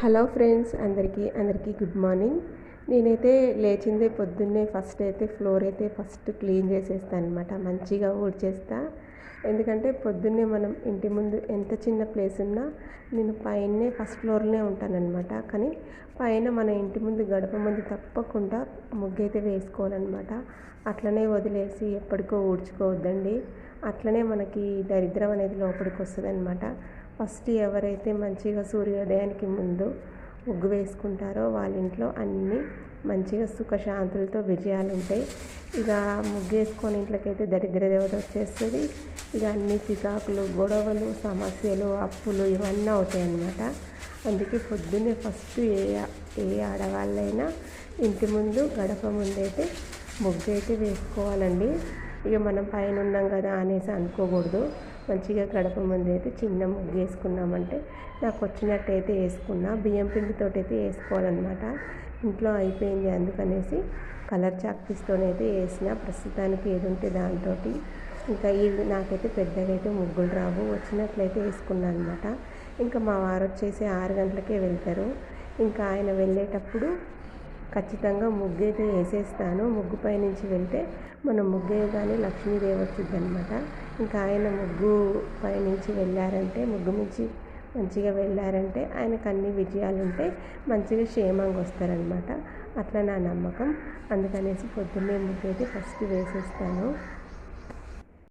Hello friends అందరికీ అందరికీ good morning. నేనైతే లేచిందే పొద్దున్నే ఫస్ట్ అయితే ఫ్లోర్ అయితే ఫస్ట్ క్లీన్ చేసేస్తాను అనమాట మంచిగా ఊడ్చేస్తా. ఎందుకంటే పొద్దున్నే మనం ఇంటి ముందు ఎంత చిన్న ప్లేస్ ఉన్నా నేను పైనే ఫస్ట్ ఫ్లోర్లోనే ఉంటానన్నమాట కానీ పైన మన ఇంటి ముందు గడప ముందు తప్పకుండా ముగ్గు అయితే వేసుకోవాలన్నమాట. అట్లనే వదిలేసి ఎప్పటికో ఊడ్చుకోవద్దండి. అట్లనే మనకి దరిద్రం అనేది లోపలికి వస్తుంది అనమాట ఫస్ట్ ఎవరైతే మంచిగా సూర్యోదయానికి ముందు ముగ్గు వేసుకుంటారో వాళ్ళ ఇంట్లో అన్నీ మంచిగా సుఖశాంతులతో విజయాలు ఉంటాయి. ఇక ముగ్గు వేసుకొని ఇంట్లోకైతే దరిద్ర దేవత వచ్చేస్తుంది. ఇక అన్ని చికాకులు గొడవలు సమస్యలు అప్పులు ఇవన్నీ అవుతాయి అన్నమాట అందుకే పొద్దున్నే ఫస్ట్ ఏ ఏ ఆడవాళ్ళైనా ఇంటి ముందు గడప ముందైతే ముగ్గు అయితే వేసుకోవాలండి. ఇక మనం పైన ఉన్నాం కదా అనేసి అనుకోకూడదు. మంచిగా గడప ముందు అయితే చిన్న ముగ్గు వేసుకున్నామంటే నాకు వచ్చినట్టయితే వేసుకున్నా. బియ్యం పిండితోటి అయితే వేసుకోవాలన్నమాట. ఇంట్లో అయిపోయింది అందుకనేసి కలర్ చాక్పీస్తోనైతే వేసిన. ప్రస్తుతానికి ఏదుంటే దాంతో ఇంకా ఈ నాకైతే పెద్దగా అయితే ముగ్గులు రావు. వచ్చినట్లయితే వేసుకున్నాను అనమాట ఇంకా మా వారు వచ్చేసి ఆరు గంటలకే వెళ్తారు. ఇంకా ఆయన వెళ్ళేటప్పుడు ఖచ్చితంగా ముగ్గు అయితే వేసేస్తాను. ముగ్గు పైనుంచి వెళ్తే మనం ముగ్గు వేయగానే లక్ష్మీదేవి వచ్చింది అనమాట ఇంకా ఆయన ముగ్గు పైనుంచి వెళ్ళారంటే ముగ్గు నుంచి మంచిగా వెళ్ళారంటే ఆయనకు అన్ని విజయాలు ఉంటాయి మంచిగా క్షేమంగా వస్తారనమాట అట్లా నా నమ్మకం. అందుకనేసి పొద్దున్నే ముగ్గు అయితే ఫస్ట్ వేసేస్తాను.